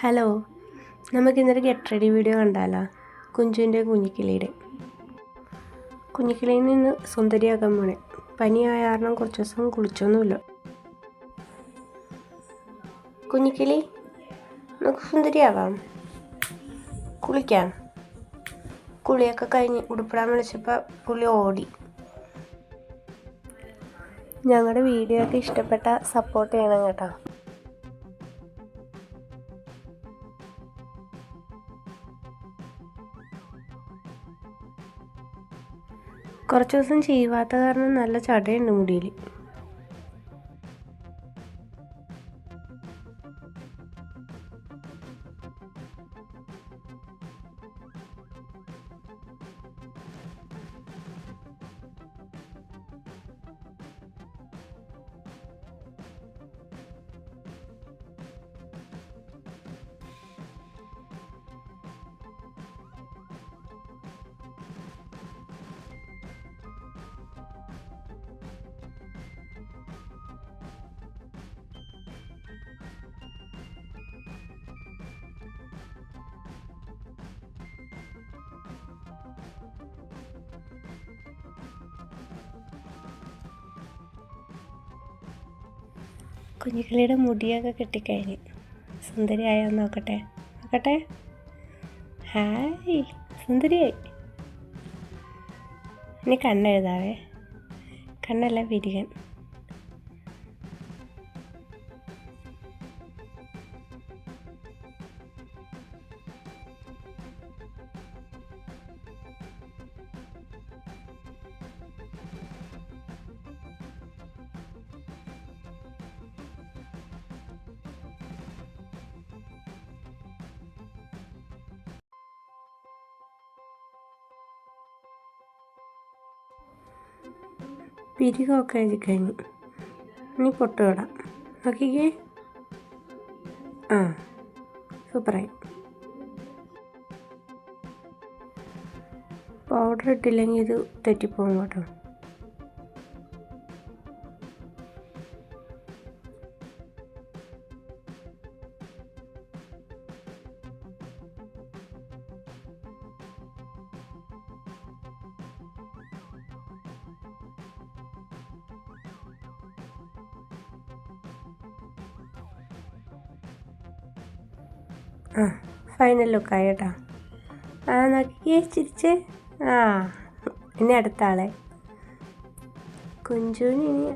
Hello. നമുക്കിന്നൊരു get ready video കണ്ടാലോ? കുഞ്ചുവിന്റെ കുഞ്ഞിക്കിളിയുടെ. കുഞ്ഞിക്കിളിയിൽ നിന്ന് സുന്ദരിയാക്കാൻ പോണെ. പനിയായ കാരണം കുറച്ച് ദിവസം കുളിച്ചൊന്നുമില്ല. കുഞ്ഞിക്കിളി നമുക്ക് സുന്ദരിയാവാം. കുളിക്കാം. കുളിയൊക്കെ കഴിഞ്ഞ് ഉടുപ്പിടാൻ വിളിച്ചപ്പോൾ പുള്ളി ഓടി. ഞങ്ങളുടെ വീഡിയോ ഒക്കെ ഇഷ്ടപ്പെട്ട സപ്പോർട്ട് ചെയ്യണം കേട്ടോ. കുറച്ച് ദിവസം ചെയ്യാത്ത കാരണം നല്ല ചടയുണ്ട് മുടിയിൽ. കുഞ്ഞിക്കിളിയുടെ മുടിയൊക്കെ കിട്ടിക്കഴിഞ്ഞ്. സുന്ദരിയായോ നോക്കട്ടെ? നോക്കട്ടെ? ഹായ് സുന്ദരിയായി. ഇനി കണ്ണെഴുതാവേ. കണ്ണല്ല വിരികൻ. പിരികൊക്കെ എഴുതി കഴിഞ്ഞു. ഇനി പൊട്ട് തൊടാം. നോക്കിക്കേ. ആ സൂപ്പറായി. പൗഡർ ഇട്ടില്ലെങ്കിൽ ഇത് തെറ്റിപ്പോകും കേട്ടോ. ആ ഫൈനൽ ലുക്കായി കേട്ടോ. ആ നോക്കിയേ ചിരിച്ച്. ആ ഇനി അടുത്ത ആളെ. കുഞ്ചുവിന് ഇനി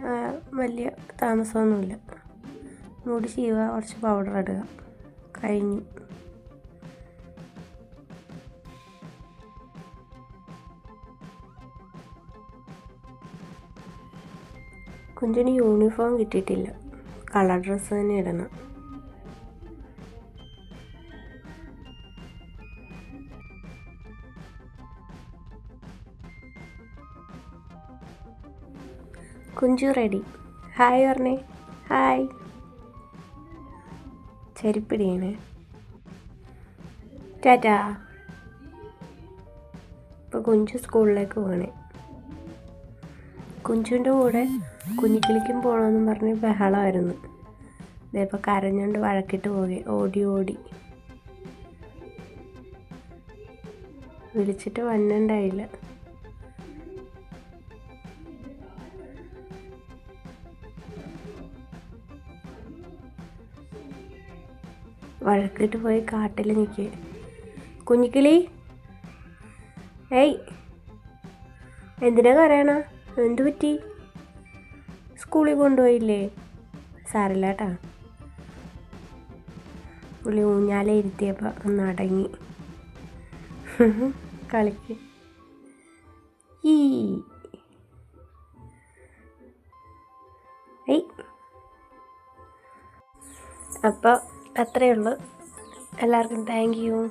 വലിയ താമസമൊന്നുമില്ല. മുടി ചെയ്യുക കുറച്ച് പൗഡർ ഇടുക. കഴിഞ്ഞു. കുഞ്ചിന് യൂണിഫോം കിട്ടിയിട്ടില്ല. കളർ ഡ്രസ്സ് തന്നെ ഇടണം. കുഞ്ചു റെഡി. ഹായ് പറഞ്ഞേ ഹായ് ചെരുപ്പിടിയാണ്. ടാറ്റാ. ഇപ്പോൾ കുഞ്ചു സ്കൂളിലേക്ക് പോകണേ കുഞ്ചുവിന്റെ കൂടെ കുഞ്ഞിക്കിളിക്കും പോകണമെന്നും പറഞ്ഞ് ബഹളമായിരുന്നു. ഇതിപ്പോൾ കരഞ്ഞുകൊണ്ട് വഴക്കിട്ട് പോകെ ഓടി ഓടി. വിളിച്ചിട്ട് വന്നുണ്ടായില്ല. വഴക്കിട്ട് പോയി കാട്ടിൽ നിൽക്കുക കുഞ്ഞിക്കിളി? ഏയ്. എന്തിനാ കരയണ? എന്തു പറ്റി? സ്കൂളിൽ കൊണ്ടുപോയില്ലേ? സാറില്ലാട്ടാ പുള്ളി ഊഞ്ഞാലേ ഇരുത്തിയപ്പോൾ ഒന്ന് അടങ്ങി. കളിക്ക്. ഈ. അപ്പോൾ അത്രയേ ഉള്ളൂ. എല്ലാവർക്കും താങ്ക് യു